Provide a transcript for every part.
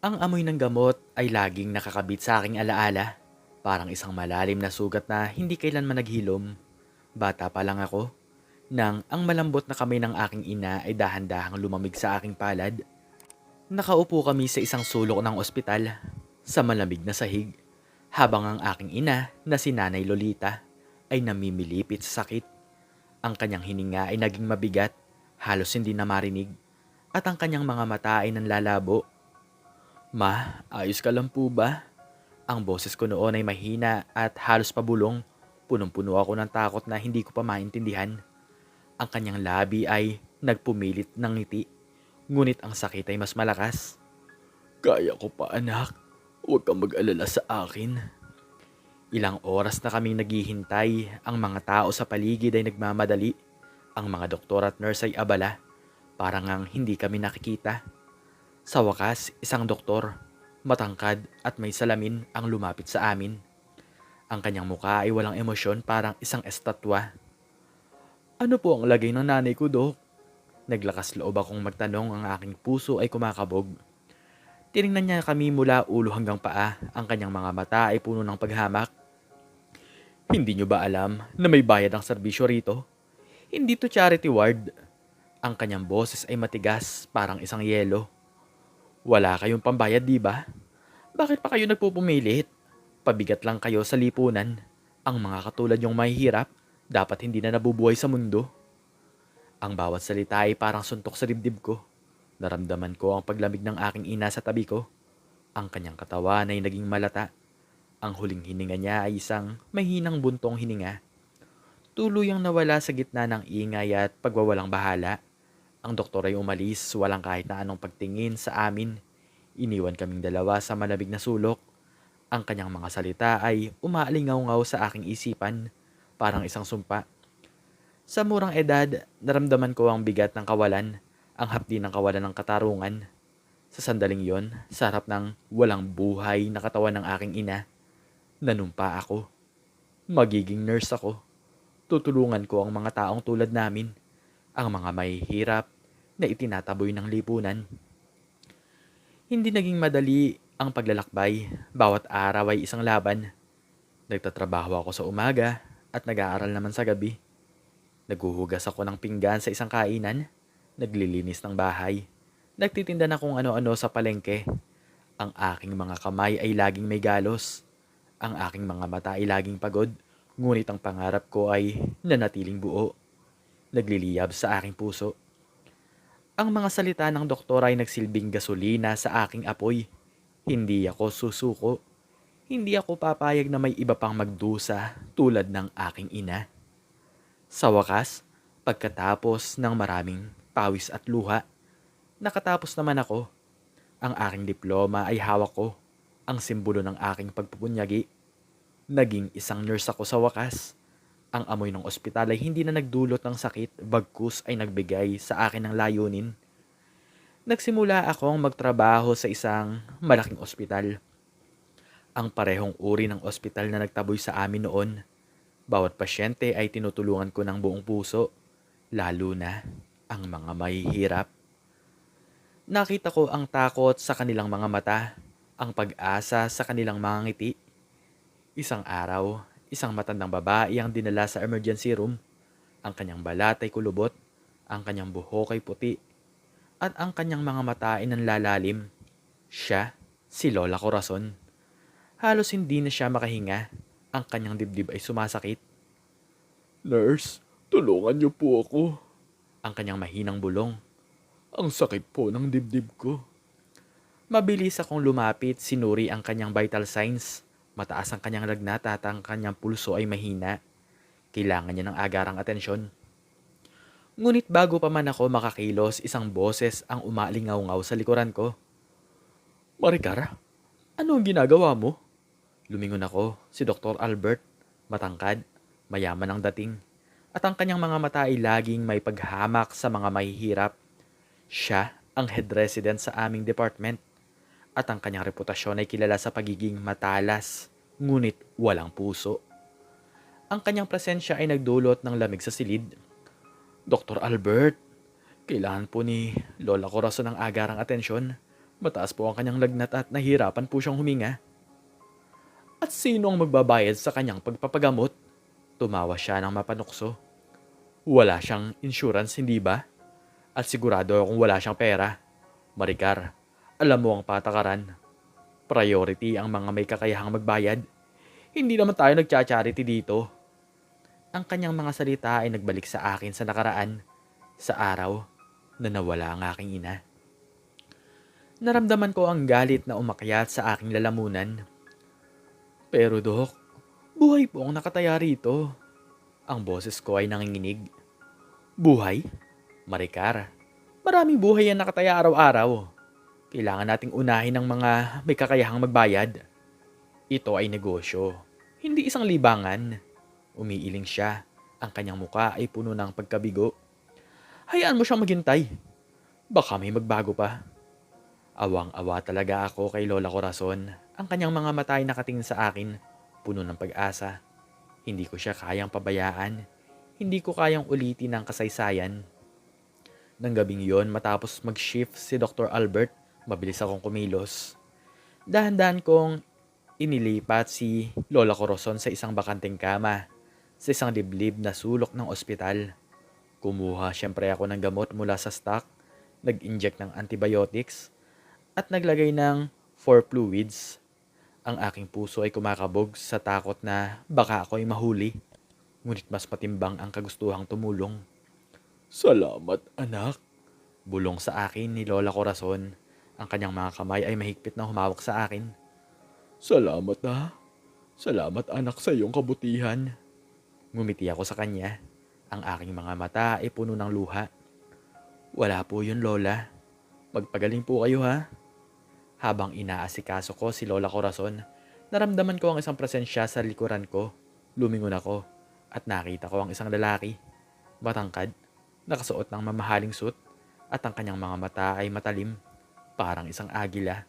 Ang amoy ng gamot ay laging nakakabit sa aking alaala. Parang isang malalim na sugat na hindi kailanman naghilom. Bata pa lang ako, nang ang malambot na kamay ng aking ina ay dahan-dahang lumamig sa aking palad. Nakaupo kami sa isang sulok ng ospital, sa malamig na sahig, habang ang aking ina na si Nanay Lolita ay namimilipit sa sakit. Ang kanyang hininga ay naging mabigat, halos hindi na marinig, at ang kanyang mga mata ay nanlalabo. Ma, ayos ka lang po ba? Ang boses ko noon ay mahina at halos pabulong. Punong-puno ako ng takot na hindi ko pa maintindihan. Ang kanyang labi ay nagpumilit ng ngiti. Ngunit ang sakit ay mas malakas. Kaya ko pa anak. Huwag kang mag-alala sa akin. Ilang oras na kaming naghihintay. Ang mga tao sa paligid ay nagmamadali. Ang mga doktor at nurse ay abala. Parang ang hindi kami nakikita. Sa wakas, isang doktor, matangkad at may salamin ang lumapit sa amin. Ang kanyang muka ay walang emosyon parang isang estatwa. Ano po ang lagay ng nanay ko, Dok? Naglakas loob akong magtanong ang aking puso ay kumakabog. Tiningnan niya kami mula ulo hanggang paa. Ang kanyang mga mata ay puno ng paghamak. Hindi niyo ba alam na may bayad ang serbisyo rito? Hindi to charity ward. Ang kanyang boses ay matigas, parang isang yelo. Wala kayong pambayad, di ba? Bakit pa kayo nagpupumilit? Pabigat lang kayo sa lipunan. Ang mga katulad yung mahihirap, dapat hindi na nabubuhay sa mundo. Ang bawat salita ay parang suntok sa dibdib ko. Naramdaman ko ang paglamig ng aking ina sa tabi ko. Ang kanyang katawan ay naging malata. Ang huling hininga niya ay isang mahinang buntong hininga. Tuluyang nawala sa gitna ng ingay at pagwawalang bahala. Ang doktor ay umalis, walang kahit na anong pagtingin sa amin. Iniwan kaming dalawa sa malamig na sulok. Ang kanyang mga salita ay umaalingaw-ngaw sa aking isipan, parang isang sumpa. Sa murang edad, naramdaman ko ang bigat ng kawalan, ang hapdi ng kawalan ng katarungan. Sa sandaling yon, sa harap ng walang buhay na katawan ng aking ina, nanumpa ako. Magiging nurse ako. Tutulungan ko ang mga taong tulad namin, ang mga may hirap na itinataboy ng lipunan. Hindi naging madali ang paglalakbay, bawat araw ay isang laban. Nagtatrabaho ako sa umaga at nag-aaral naman sa gabi. Naguhugas ako ng pinggan sa isang kainan, naglilinis ng bahay, nagtitinda na kung ano-ano sa palengke. Ang aking mga kamay ay laging may galos. Ang aking mga mata ay laging pagod, ngunit ang pangarap ko ay nanatiling buo. Nagliliyab sa aking puso. Ang mga salita ng doktor ay nagsilbing gasolina sa aking apoy. Hindi ako susuko. Hindi ako papayag na may iba pang magdusa tulad ng aking ina. Sa wakas, pagkatapos ng maraming pawis at luha, nakatapos naman ako. Ang aking diploma ay hawak ko, ang simbolo ng aking pagpupunyagi. Naging isang nurse ako sa wakas. Ang amoy ng ospital ay hindi na nagdulot ng sakit, bagkus ay nagbigay sa akin ng layunin. Nagsimula akong magtrabaho sa isang malaking ospital. Ang parehong uri ng ospital na nagtaboy sa amin noon. Bawat pasyente ay tinutulungan ko ng buong puso, lalo na ang mga mahihirap. Nakita ko ang takot sa kanilang mga mata, ang pag-asa sa kanilang mga ngiti. Isang araw, isang matandang babae ang dinala sa emergency room. Ang kanyang balat ay kulubot, ang kanyang buhok ay puti, at ang kanyang mga mata ay nanlalalim. Siya, si Lola Corazon. Halos hindi na siya makahinga. Ang kanyang dibdib ay sumasakit. Nurse, tulungan niyo po ako. Ang kanyang mahinang bulong. Ang sakit po ng dibdib ko. Mabilis akong lumapit, sinuri ang kanyang vital signs. Mataas ang kanyang lagnat at ang kanyang pulso ay mahina. Kailangan niya ng agarang atensyon. Ngunit bago pa man ako makakilos, isang boses ang umalingaw-ngaw sa likuran ko. Maricar, ano ang ginagawa mo? Lumingon ako, si Dr. Albert, matangkad, mayaman ang dating, at ang kanyang mga mata ay laging may paghamak sa mga mahihirap. Siya ang head resident sa aming department, at ang kanyang reputasyon ay kilala sa pagiging matalas, ngunit walang puso. Ang kanyang presensya ay nagdulot ng lamig sa silid. Dr. Albert, kailangan po ni Lola Corazon ng agarang atensyon. Mataas po ang kanyang lagnat at nahirapan po siyang huminga. At sino ang magbabayad sa kanyang pagpapagamot? Tumawa siya ng mapanukso. Wala siyang insurance, hindi ba? At sigurado akong wala siyang pera. Maricar, alam mo ang patakaran. Priority ang mga may kakayahang magbayad. Hindi naman tayo nagcha-charity dito. Ang kanyang mga salita ay nagbalik sa akin sa nakaraan, sa araw na nawala ang aking ina. Naramdaman ko ang galit na umakyat sa aking lalamunan. Pero Dok, buhay po ang nakataya rito. Ang boses ko ay nanginginig. Buhay? Maricar, maraming buhay ang nakataya araw-araw. Kailangan nating unahin ng mga may kakayahang magbayad. Ito ay negosyo, hindi isang libangan. Umiiling siya. Ang kanyang muka ay puno ng pagkabigo. Hayaan mo siyang maghintay. Baka may magbago pa. Awang-awa talaga ako kay Lola Corazon. Ang kanyang mga mata ay nakatingin sa akin, puno ng pag-asa. Hindi ko siya kayang pabayaan. Hindi ko kayang ulitin ang kasaysayan. Nang gabing yon matapos mag-shift si Dr. Albert, mabilis akong kumilos. Dahan-dahan kong inilipat si Lola Corazon sa isang bakanteng kama, sa isang liblib na sulok ng ospital. Kumuha siyempre ako ng gamot mula sa stock, nag-inject ng antibiotics, at naglagay ng four fluids. Ang aking puso ay kumakabog sa takot na baka ako ay mahuli. Ngunit mas matimbang ang kagustuhang tumulong. Salamat, anak. Bulong sa akin ni Lola Corazon. Ang kanyang mga kamay ay mahigpit na humawak sa akin. Salamat na. Salamat anak sa iyong kabutihan. Ngumiti ako sa kanya. Ang aking mga mata ay puno ng luha. Wala po yun, Lola. Magpagaling po kayo ha. Habang inaasikaso ko si Lola Corazon, naramdaman ko ang isang presensya sa likuran ko. Lumingon ako at nakita ko ang isang lalaki. Matangkad, nakasuot ng mamahaling suit at ang kanyang mga mata ay matalim, parang isang agila.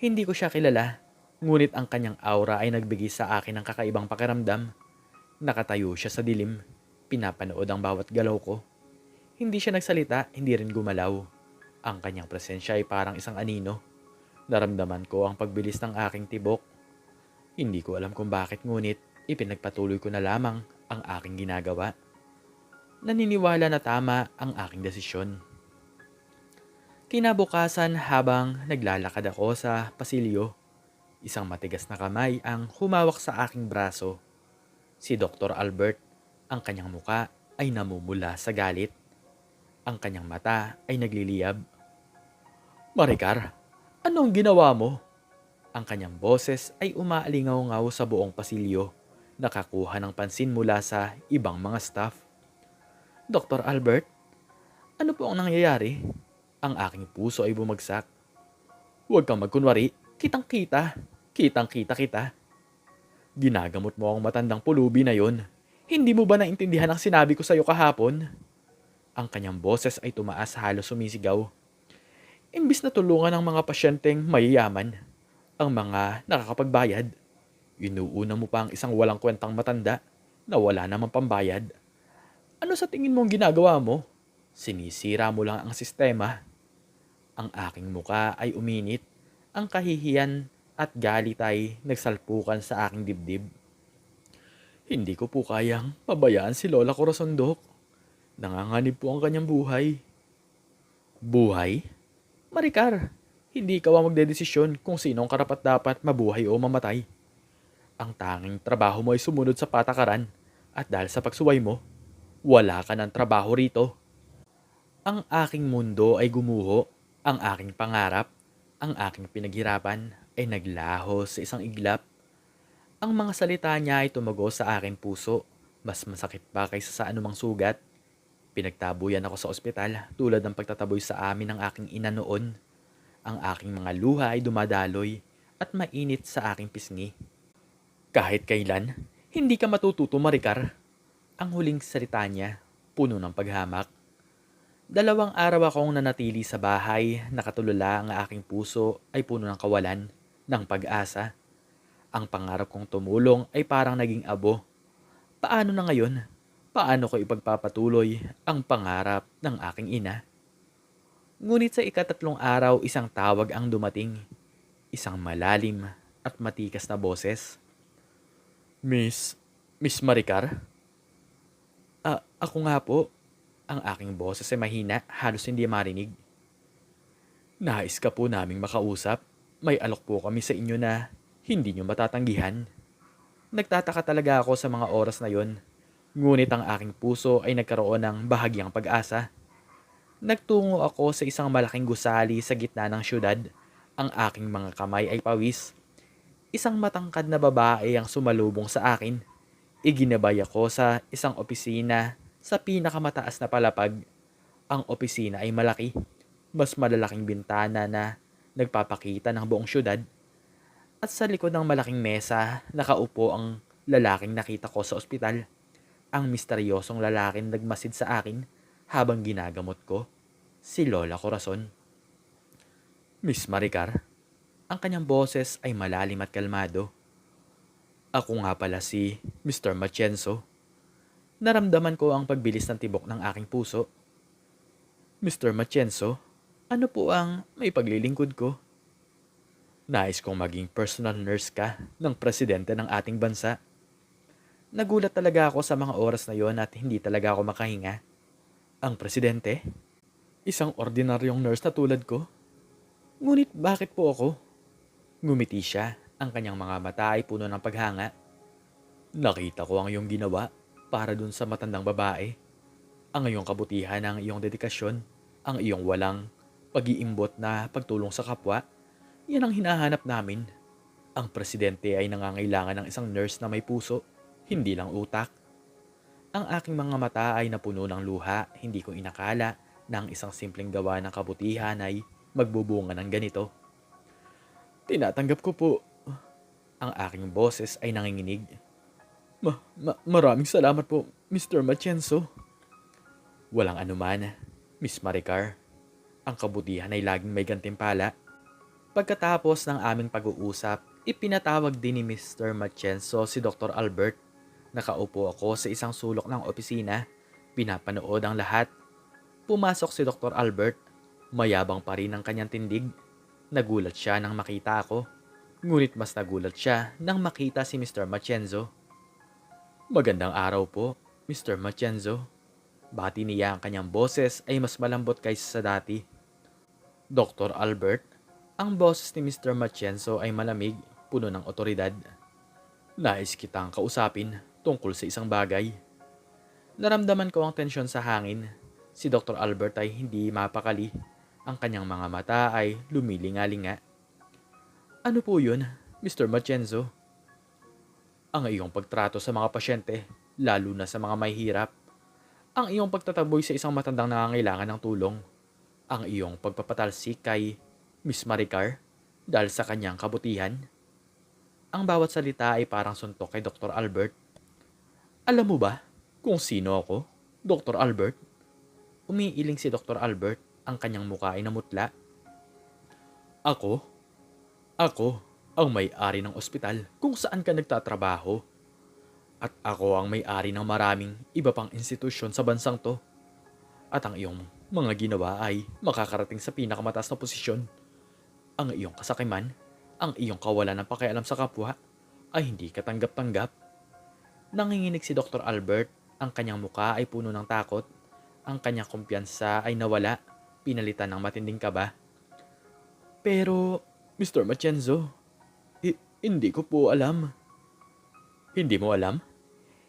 Hindi ko siya kilala, ngunit ang kanyang aura ay nagbigay sa akin ng kakaibang pakiramdam. Nakatayo siya sa dilim, pinapanood ang bawat galaw ko. Hindi siya nagsalita, hindi rin gumalaw. Ang kanyang presensya ay parang isang anino. Naramdaman ko ang pagbilis ng aking tibok. Hindi ko alam kung bakit ngunit ipinagpatuloy ko na lamang ang aking ginagawa. Naniniwala na tama ang aking desisyon. Kinabukasan habang naglalakad ako sa pasilyo, isang matigas na kamay ang humawak sa aking braso. Si Dr. Albert, ang kanyang muka ay namumula sa galit. Ang kanyang mata ay nagliliyab. Maricar, anong ginawa mo? Ang kanyang boses ay umaalingaw-ngaw sa buong pasilyo, nakakuha ng pansin mula sa ibang mga staff. Dr. Albert, ano po ang nangyayari? Ang aking puso ay bumagsak. Huwag kang magkunwari, kitang-kita, kitang-kita kita. Ginagamot mo ang matandang pulubi na yon. Hindi mo ba naintindihan ang sinabi ko sa iyo kahapon? Ang kanyang boses ay tumaas halos sumisigaw. Imbis na tulungan ang mga pasyenteng mayayaman, ang mga nakakapagbayad, inuuna mo pa ang isang walang kwentang matanda na wala namang pambayad. Ano sa tingin mong ginagawa mo? Sinisira mo lang ang sistema. Ang aking muka ay uminit. Ang kahihiyan at galit ay nagsalpukan sa aking dibdib. Hindi ko po kayang pabayaan si Lola Corazon, Dok. Nanganganib po ang kanyang buhay. Buhay? Maricar, hindi ikaw ang magdedesisyon kung sinong karapat dapat mabuhay o mamatay. Ang tanging trabaho mo ay sumunod sa patakaran at dahil sa pagsuway mo, wala ka ng trabaho rito. Ang aking mundo ay gumuho, ang aking pangarap, ang aking pinaghirapan ay naglaho sa isang iglap. Ang mga salita niya ay tumago sa aking puso, mas masakit pa kaysa sa anumang sugat. Pinagtabuyan ako sa ospital tulad ng pagtataboy sa amin ng aking ina noon. Ang aking mga luha ay dumadaloy at mainit sa aking pisngi. Kahit kailan, hindi ka matututo maricar. Ang huling salita niya, puno ng paghamak. Dalawang araw akong nanatili sa bahay, nakatulala ang aking puso ay puno ng kawalan, ng pag-asa. Ang pangarap kong tumulong ay parang naging abo. Paano na ngayon? Paano ko ipagpapatuloy ang pangarap ng aking ina? Ngunit sa ikatatlong araw, isang tawag ang dumating. Isang malalim at matikas na boses. Miss, Miss Maricar? Ah, ako nga po. Ang aking boses ay mahina, halos hindi marinig. Nais ka po naming makausap. May alok po kami sa inyo na hindi nyo matatanggihan. Nagtataka talaga ako sa mga oras na yon. Ngunit ang aking puso ay nagkaroon ng bahagyang pag-asa. Nagtungo ako sa isang malaking gusali sa gitna ng syudad. Ang aking mga kamay ay pawis. Isang matangkad na babae ang sumalubong sa akin. Iginabay ako sa isang opisina sa pinakamataas na palapag. Ang opisina ay malaki. Mas malalaking bintana na nagpapakita ng buong syudad. At sa likod ng malaking mesa, nakaupo ang lalaking nakita ko sa ospital. Ang misteryosong lalaking nagmasid sa akin habang ginagamot ko, si Lola Corazon. Miss Maricar, ang kanyang boses ay malalim at kalmado. Ako nga pala si Mr. Matienzo. Naramdaman ko ang pagbilis ng tibok ng aking puso. Mr. Matienzo, ano po ang may paglilingkod ko? Nais kong maging personal nurse ka ng presidente ng ating bansa. Nagulat talaga ako sa mga oras na yon at hindi talaga ako makahinga. Ang presidente? Isang ordinaryong nurse na tulad ko? Ngunit bakit po ako? Ngumiti siya. Ang kanyang mga mata ay puno ng paghanga. Nakita ko ang iyong ginawa para dun sa matandang babae. Ang iyong kabutihan, ang iyong dedikasyon, ang iyong walang pag-iimbot na pagtulong sa kapwa. Yan ang hinahanap namin. Ang presidente ay nangangailangan ng isang nurse na may puso, hindi lang utak. Ang aking mga mata ay napuno ng luha, hindi ko inakala na ang isang simpleng gawa ng kabutihan ay magbubunga ng ganito. Tinatanggap ko po. Ang aking boses ay nanginginig. Ma, ma maraming salamat po, Mr. Matienzo. Walang anuman, Miss Maricar. Ang kabutihan ay laging may gantimpala. Pagkatapos ng aming pag-uusap, ipinatawag din ni Mr. Matienzo si Dr. Albert. Nakaupo ako sa isang sulok ng opisina. Pinapanood ang lahat. Pumasok si Dr. Albert. Mayabang pa rin ang kanyang tindig. Nagulat siya nang makita ako. Ngunit mas nagulat siya nang makita si Mr. Matienzo. Magandang araw po, Mr. Matienzo. Bati niya ang kanyang boses ay mas malambot kaysa sa dati. Dr. Albert, ang boses ni Mr. Matienzo ay malamig, puno ng otoridad. Nais kitang kausapin tungkol sa isang bagay. Naramdaman ko ang tensyon sa hangin. Si Dr. Albert ay hindi mapakali. Ang kanyang mga mata ay lumilingalinga. Ano po yun, Mr. Matienzo? Ang iyong pagtrato sa mga pasyente, lalo na sa mga may hirap. Ang iyong pagtataboy sa isang matandang nangangailangan ng tulong. Ang iyong pagpapatalsik kay Miss Maricar dahil sa kanyang kabutihan. Ang bawat salita ay parang suntok kay Dr. Albert. Alam mo ba kung sino ako, Dr. Albert? Umiiling si Dr. Albert, ang kanyang muka ay namutla. Ako? Ako ang may-ari ng ospital kung saan ka nagtatrabaho. At ako ang may-ari ng maraming iba pang institusyon sa bansang to. At ang iyong mga ginawa ay makakarating sa pinakamataas na posisyon. Ang iyong kasakiman, ang iyong kawalan ng pakialam sa kapwa, ay hindi katanggap-tanggap. Nanginginig si Dr. Albert, ang kanyang muka ay puno ng takot. Ang kanyang kumpiyansa ay nawala, pinalitan ng matinding kaba. Pero, Mr. Matienzo, hi- hindi ko po alam. Hindi mo alam?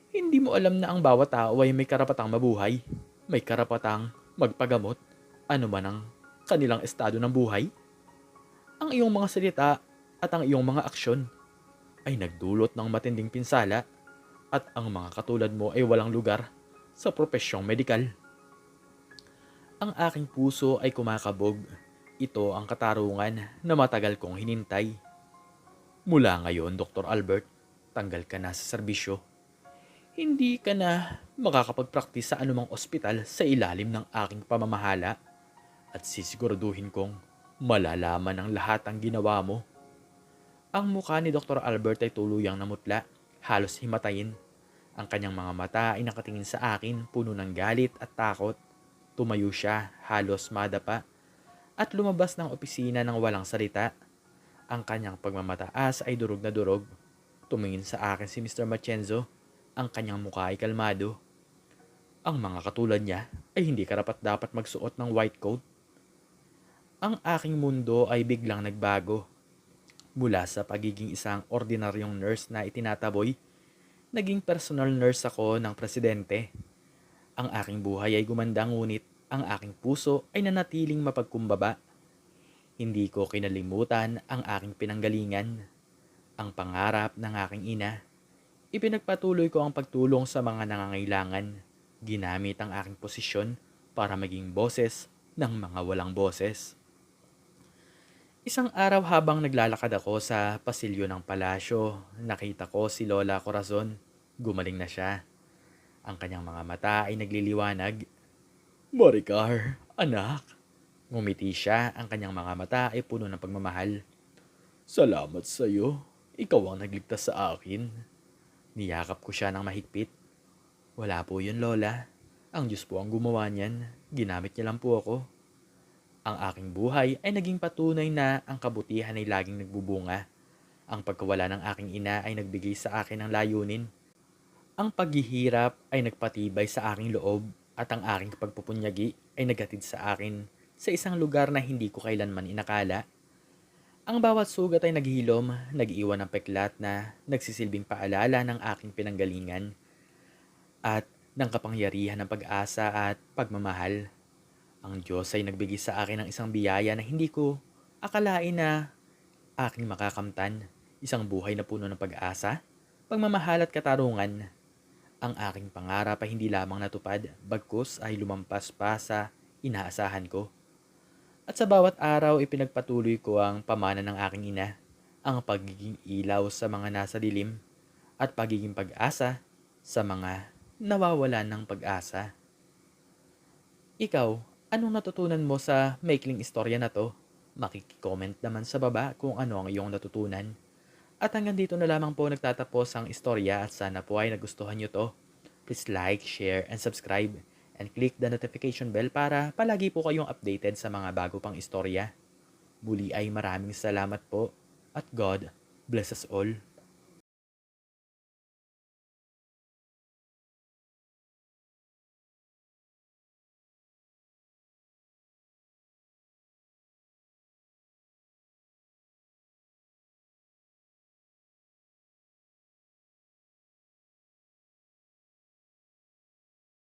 Hindi mo alam na ang bawat tao ay may karapatang mabuhay, may karapatang magpagamot, ano man ang kanilang estado ng buhay? Ang iyong mga salita at ang iyong mga aksyon ay nagdulot ng matinding pinsala at ang mga katulad mo ay walang lugar sa propesyong medikal. Ang aking puso ay kumakabog. Ito ang katarungan na matagal kong hinintay. Mula ngayon, Dr. Albert, tanggal ka na sa serbisyo. Hindi ka na makakapagpraktis sa anumang ospital sa ilalim ng aking pamamahala at sisiguraduhin kong malalaman ng lahat ang ginawa mo. Ang mukha ni Dr. Albert ay tuluyang namutla, halos himatayin. Ang kanyang mga mata ay nakatingin sa akin, puno ng galit at takot. Tumayo siya, halos madapa. at lumabas ng opisina ng walang salita. Ang kanyang pagmamataas ay durog na durog. Tumingin sa akin si Mr. Machenzo. Ang kanyang mukha ay kalmado. Ang mga katulad niya ay hindi karapat dapat magsuot ng white coat. Ang aking mundo ay biglang nagbago. Mula sa pagiging isang ordinaryong nurse na itinataboy, naging personal nurse ako ng presidente. Ang aking buhay ay gumanda ngunit ang aking puso ay nanatiling mapagkumbaba. Hindi ko kinalimutan ang aking pinanggalingan, ang pangarap ng aking ina. Ipinagpatuloy ko ang pagtulong sa mga nangangailangan. Ginamit ang aking posisyon para maging boses ng mga walang boses. Isang araw habang naglalakad ako sa pasilyo ng palasyo, nakita ko si Lola Corazon. Gumaling na siya. Ang kanyang mga mata ay nagliliwanag. Maricar, anak. Ngumiti siya, ang kanyang mga mata ay puno ng pagmamahal. Salamat sa iyo. Ikaw ang nagligtas sa akin. Niyakap ko siya ng mahigpit. Wala po yun, Lola. Ang Diyos po ang gumawa niyan. Ginamit niya lang po ako. Ang aking buhay ay naging patunay na ang kabutihan ay laging nagbubunga. Ang pagkawala ng aking ina ay nagbigay sa akin ng layunin. Ang paghihirap ay nagpatibay sa aking loob at ang aking pagpupunyagi ay naghatid sa akin sa isang lugar na hindi ko kailanman inakala. Ang bawat sugat ay naghilom, nag-iwan ng peklat na nagsisilbing paalala ng aking pinanggalingan at ng kapangyarihan ng pag-asa at pagmamahal. Ang Diyos ay nagbigay sa akin ng isang biyaya na hindi ko akalain na aking makakamtan. Isang buhay na puno ng pag-asa, pagmamahal at katarungan. Ang aking pangarap ay hindi lamang natupad, bagkus ay lumampas pa sa inaasahan ko. At sa bawat araw ipinagpatuloy ko ang pamana ng aking ina, ang pagiging ilaw sa mga nasa dilim, at pagiging pag-asa sa mga nawawalan ng pag-asa. Ikaw, anong natutunan mo sa maikling istorya na to? Makikicomment naman sa baba kung ano ang iyong natutunan. At hanggang dito na lamang po nagtatapos ang istorya at sana po ay nagustuhan nyo to. Please like, share, and subscribe. And click the notification bell para palagi po kayong updated sa mga bago pang istorya. Muli ay maraming salamat po at God bless us all.